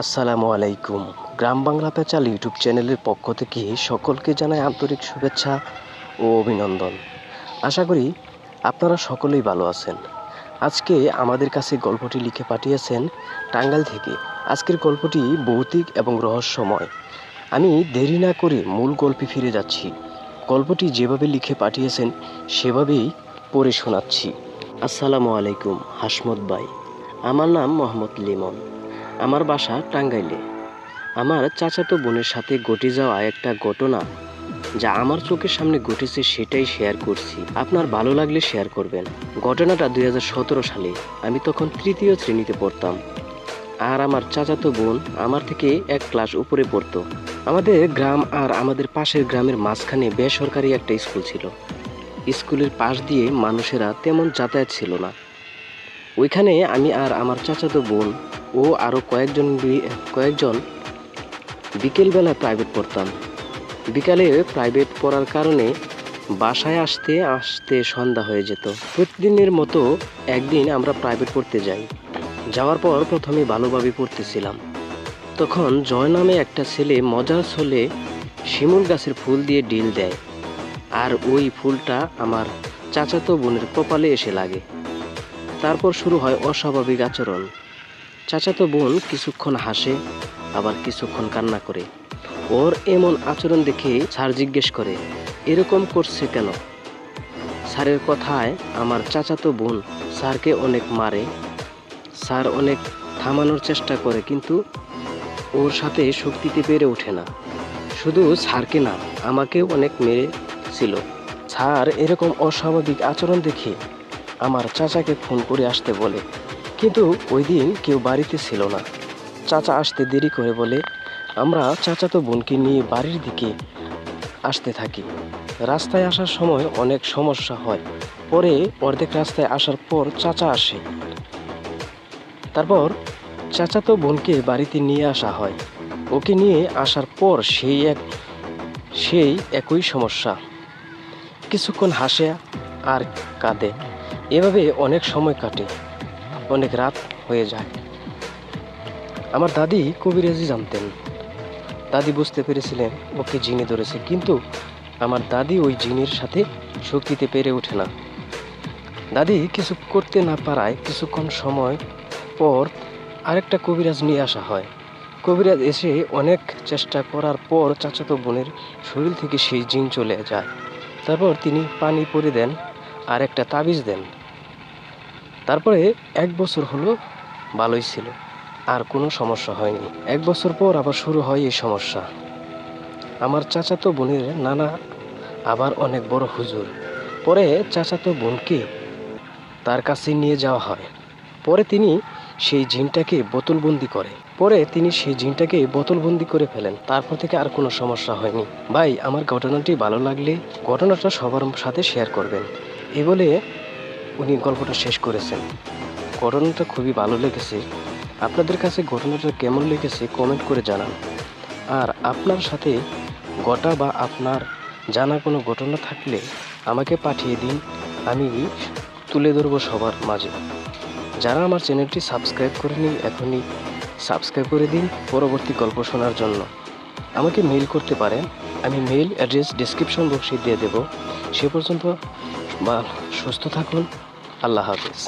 আসসালামু আলাইকুম। গ্রাম বাংলা পেঁচাল ইউটিউব চ্যানেলের পক্ষ থেকে সকলকে জানাই আন্তরিক শুভেচ্ছা ও অভিনন্দন। আশা করি আপনারা সকলেই ভালো আছেন। আজকে আমাদের কাছে গল্পটি লিখে পাঠিয়েছেন টাঙ্গাইল থেকে। আজকের গল্পটি ভৌতিক এবং রহস্যময়। আমি দেরি না করে মূল গল্পে ফিরে যাচ্ছি। গল্পটি যেভাবে লিখে পাঠিয়েছেন, সেভাবেই পড়ে শোনাচ্ছি। আসসালামু আলাইকুম, হাসমত ভাই। আমার নাম মোহাম্মদ লিমন। আমার বাসা টাঙ্গাইলে। আমার চাচাতো বোনের সাথে ঘটে যাওয়া একটা ঘটনা যা আমার চোখের সামনে ঘটেছে সেটাই শেয়ার করছি। আপনার ভালো লাগলে শেয়ার করবেন। ঘটনাটা দু হাজার সতেরো সালে আমি তখন তৃতীয় শ্রেণীতে পড়তাম। আর আমার চাচাতো বোন আমার থেকে এক ক্লাস উপরে পড়তো। আমাদের গ্রাম আর আমাদের পাশের গ্রামের মাঝখানে বেসরকারি একটা স্কুল ছিল। স্কুলের পাশ দিয়ে মানুষেরা তেমন যাতায়াত ছিল না। ওইখানে আমি আর আমার চাচাতো বোন ও আরও কয়েকজন কয়েকজন বিকেলবেলা প্রাইভেট পড়তাম। বিকালে প্রাইভেট পড়ার কারণে বাসায় আসতে আসতে সন্ধ্যা হয়ে যেত। প্রতিদিনের মতো একদিন আমরা প্রাইভেট পড়তে যাই। যাওয়ার পর প্রথমে ভালোভাবে পড়তেছিলাম। তখন জয় নামে একটা ছেলে মজার ছলে শিমুল গাছের ফুল দিয়ে ডিল দেয়। আর ওই ফুলটা আমার চাচাতো বোনের কপালে এসে লাগে। তারপর শুরু হয় অস্বাভাবিক আচরণ। চাচাতো বোন কিছুক্ষণ হাসে, আবার কিছুক্ষণ কান্না করে। ওর এমন আচরণ দেখে স্যার জিজ্ঞেস করে, এরকম করছে কেন? স্যারের কথায়, আমার চাচাতো বোন স্যারকে অনেক মারে, স্যার অনেক থামানোর চেষ্টা করে, কিন্তু ওর সাথে শক্তিতে পেরে ওঠে না। শুধু স্যারকে না আমাকে অনেক মেরেছিল। স্যার এরকম অস্বাভাবিক আচরণ দেখে আমার চাচাকে ফোন করে আসতে বলে কিন্তু ওই দিন কেউ বাড়িতে ছিল না। চাচা আসতে দেরি করে বলে, আমরা চাচাতো বোনকে নিয়ে বাড়ির দিকে আসতে থাকি। রাস্তায় আসার সময় অনেক সমস্যা হয়। পরে অর্ধেক রাস্তায় আসার পর চাচা আসে। তারপর চাচাতো বোনকে বাড়িতে নিয়ে আসা হয়। ওকে নিয়ে আসার পর সেই এক, সেই একই সমস্যা। কিছুক্ষণ হাসে আর কাঁদে। এভাবে অনেক সময় কাটে। অনেক রাত হয়ে যায়। আমার দাদি কবিরাজি জানতেন দাদি বুঝতে পেরেছিলেন ওকে জিনে ধরেছে, কিন্তু আমার দাদি ওই জিনের সাথে শক্তিতে পেরে ওঠে না। দাদি কিছু করতে না পারায় কিছুক্ষণ সময় পর আরেকটা কবিরাজ নিয়ে আসা হয়। কবিরাজ এসে অনেক চেষ্টা করার পর চাচাতো বোনের শরীর থেকে সেই জিন চলে যায়। তারপর তিনি পানি পরে দেন আর একটা তাবিজ দেন। তারপরে এক বছর হলো ভালোই ছিল, আর কোনো সমস্যা হয়নি। এক বছর পর আবার শুরু হয় এই সমস্যা। আমার চাচাতো বোনের নানা আবার অনেক বড় হুজুর। পরে চাচাতো বোনকে তার কাছে নিয়ে যাওয়া হয়। পরে তিনি সেই জিনটাকে বোতলবন্দি করে। পরে তিনি সেই জিনটাকে বোতলবন্দি করে ফেলেন। তারপর থেকে আর কোনো সমস্যা হয়নি। ভাই, আমার ঘটনাটি ভালো লাগলে ঘটনাটা সবার সাথে শেয়ার করবেন। এ বলে উনি গল্পটা শেষ করেছেন। ঘটনাটা খুবই ভালো লেগেছে। আপনাদের কাছে ঘটনাটা কেমন লেগেছে কমেন্ট করে জানান। আর আপনার সাথে গোটা বা আপনার জানা কোনো ঘটনা থাকলে আমাকে পাঠিয়ে দিন, আমি তুলে ধরবো সবার মাঝে। যারা আমার চ্যানেলটি সাবস্ক্রাইব করেনি, এখনই সাবস্ক্রাইব করে দিন পরবর্তী গল্প শোনার জন্য। আমাকে মেইল করতে পারেন, আমি মেইল অ্যাড্রেস ডিসক্রিপশন বক্সে দিয়ে দেব। সে পর্যন্ত বা সুস্থ থাকুন। আল্লাহ হাফিজ।